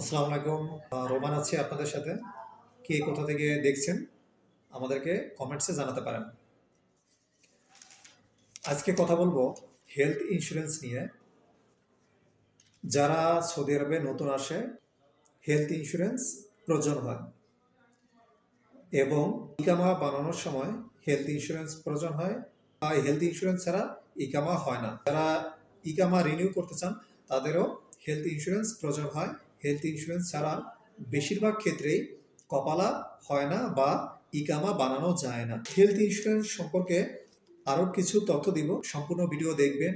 আসসালামু আলাইকুম। রোমান আছি আপনাদের সাথে। কে কোথা থেকে দেখছেন আমাদেরকে কমেন্টসে জানাতে পারেন। আজকে কথা বলব হেলথ ইন্স্যুরেন্স নিয়ে। যারা সৌদি আরবে নতুন আসে হেলথ ইন্স্যুরেন্স প্রয়োজন হয়। এবং ইকামা বানানোর সময় হেলথ ইন্স্যুরেন্স প্রয়োজন হয়। আর হেলথ ইন্স্যুরেন্স ছাড়া ইকামা হয় না। যারা ইকামা রিনিউ করতে চান, তাদেরও হেলথ ইন্স্যুরেন্স প্রয়োজন হয়। হেলথ ইন্স্যুরেন্স ছাড়া বেশিরভাগ ক্ষেত্রেই কপালা হয় না বা ইকামা বানানো যায় না। হেলথ ইন্স্যুরেন্স সম্পর্কে আরও কিছু তথ্য দিব। সম্পূর্ণ ভিডিও দেখবেন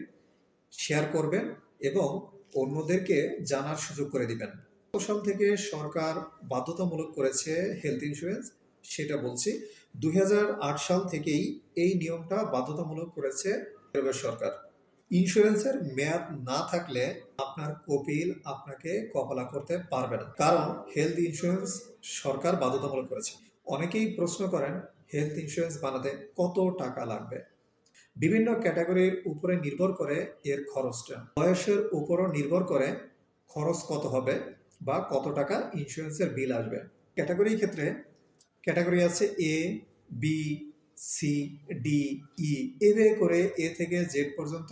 শেয়ার করবেন এবং অন্যদেরকে জানার সুযোগ করে দিবেন। সাল থেকে সরকার বাধ্যতামূলক করেছে হেলথ ইন্স্যুরেন্স সেটা বলছি দু হাজার আট সাল থেকেই এই নিয়মটা বাধ্যতামূলক করেছে। সরকার ইন্স্যুরেন্সের মেয়াদ না থাকলে আপনার কপিল আপনাকে কপালা করতে পারবে না। কারণ হেলথ ইন্স্যুরেন্স সরকার বাধ্যতামূলক করেছে। অনেকেই প্রশ্ন করেন হেলথ ইন্স্যুরেন্স বানাতে কত টাকা লাগবে? বিভিন্ন ক্যাটাগরির উপরে নির্ভর করে এর খরচটা। বয়সের উপরও নির্ভর করে খরচ কত হবে বা কত টাকা ইন্স্যুরেন্সের বিল আসবে। ক্যাটাগরির ক্ষেত্রে ক্যাটাগরি আছে A B C D E এভাবে করে এ থেকে জেড পর্যন্ত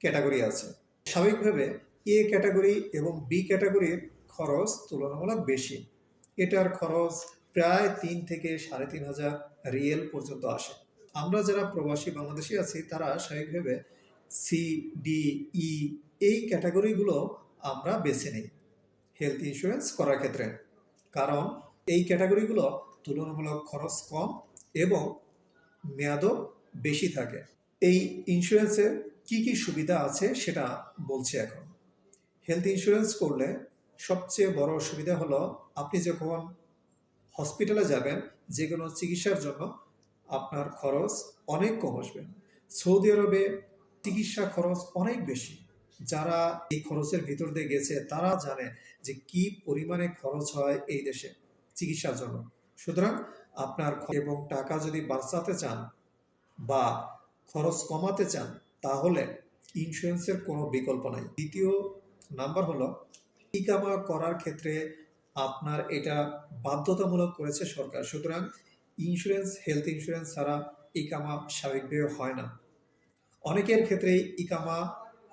ক্যাটাগরি আছে। স্বাভাবিকভাবে এ ক্যাটাগরি এবং বি ক্যাটাগরির খরচ তুলনামূলক বেশি। এটার খরচ প্রায় তিন থেকে সাড়ে তিন হাজার রিয়েল পর্যন্ত আসে। আমরা যারা প্রবাসী বাংলাদেশি আছি, তারা স্বাভাবিকভাবে সি ডি ই এই ক্যাটাগরিগুলো আমরা বেছে নিই হেলথ ইন্স্যুরেন্স করার ক্ষেত্রে। কারণ এই ক্যাটাগরিগুলো তুলনামূলক খরচ কম এবং মেয়াদও বেশি থাকে। এই ইন্স্যুরেন্সের কি কি সুবিধা আছে সেটা বলছি এখন। হেলথ ইন্স্যুরেন্স করলে সবচেয়ে বড় সুবিধা হলো আপনি যখন হসপিটালে যাবেন যে কোনো চিকিৎসার জন্য আপনার খরচ অনেক কম আসবে। সৌদি আরবে চিকিৎসা খরচ অনেক বেশি। যারা এই খরচের ভিতর দিয়ে গেছে, তারা জানে যে কি পরিমাণে খরচ হয় এই দেশে চিকিৎসার জন্য। সুতরাং আপনার এবং টাকা যদি বাঁচাতে চান বা খরচ কমাতে চান, তাহলে ইন্স্যুরেন্সের কোনো বিকল্প নাই। দ্বিতীয় নাম্বার হলো, ইকামা করার ক্ষেত্রে আপনার এটা বাধ্যতামূলক করেছে সরকার। সুতরাং ইন্স্যুরেন্স, হেলথ ইন্স্যুরেন্স ছাড়া ইকামা স্বাভাবিকভাবে হয় না। অনেকের ক্ষেত্রেই ইকামা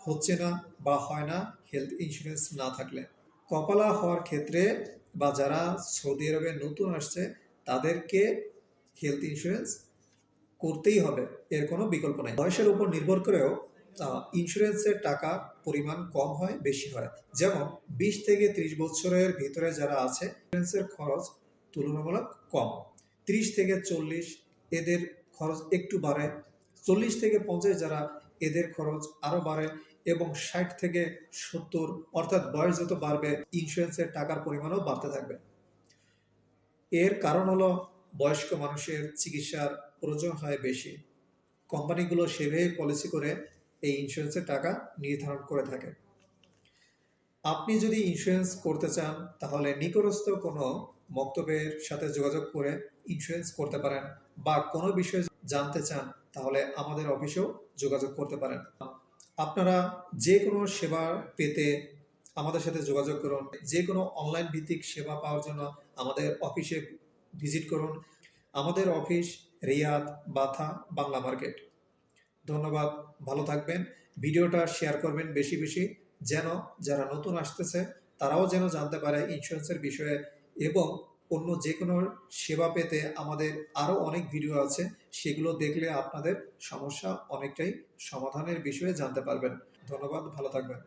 হচ্ছে না বা হয় না হেলথ ইন্স্যুরেন্স না থাকলে। কপালা হওয়ার ক্ষেত্রে বা যারা সৌদি আরবে নতুন আসছে তাদেরকে হেলথ ইন্স্যুরেন্স করতেই হবে, এর কোনো বিকল্প নাই। বয়সের উপর নির্ভর করেও ইন্স্যুরেন্সের টাকা পরিমাণ কম হয়, বেশি হয়। যেমন, বিশ থেকে ত্রিশ বছরের ভিতরে যারা আছে ইন্স্যুরেন্সের খরচ তুলনামূলক কম। ত্রিশ থেকে চল্লিশ এদের খরচ একটু বাড়ে। চল্লিশ থেকে পঞ্চাশ যারা এদের খরচ আরও বাড়ে এবং ষাট থেকে সত্তর, অর্থাৎ বয়স যত বাড়বে ইন্স্যুরেন্সের টাকার পরিমাণও বাড়তে থাকবে। এর কারণ হলো বয়স্ক মানুষের চিকিৎসার প্রয়োজন হয় বেশি। কোম্পানিগুলো সেভাবে পলিসি করে এই ইন্স্যুরেন্সের টাকা নির্ধারণ করে থাকে। আপনি যদি ইন্স্যুরেন্স করতে চান, তাহলে নিকটস্থ কোনো মক্তবের সাথে যোগাযোগ করে ইন্স্যুরেন্স করতে পারেন বা কোনো বিষয়ে জানতে চান, তাহলে আমাদের অফিসেও যোগাযোগ করতে পারেন। আপনারা যে কোনো সেবা পেতে আমাদের সাথে যোগাযোগ করুন। যে কোনো অনলাইন ভিত্তিক সেবা পাওয়ার জন্য আমাদের অফিসে ভিজিট করুন। আমাদের office Riyadh Batha, Bangla market. ধন্যবাদ, ভালো থাকবেন। ভিডিওটা শেয়ার করবেন বেশি বেশি, যেন যারা নতুন আসতেছে, তারাও যেন জানতে পারে ইন্স্যুরেন্সের বিষয়ে এবং অন্য যে কোনো সেবা পেতে আমাদের আরও অনেক ভিডিও আছে। সেগুলো দেখলে আপনাদের সমস্যা অনেকটাই সমাধানের বিষয়ে জানতে পারবেন। ধন্যবাদ, ভালো থাকবেন।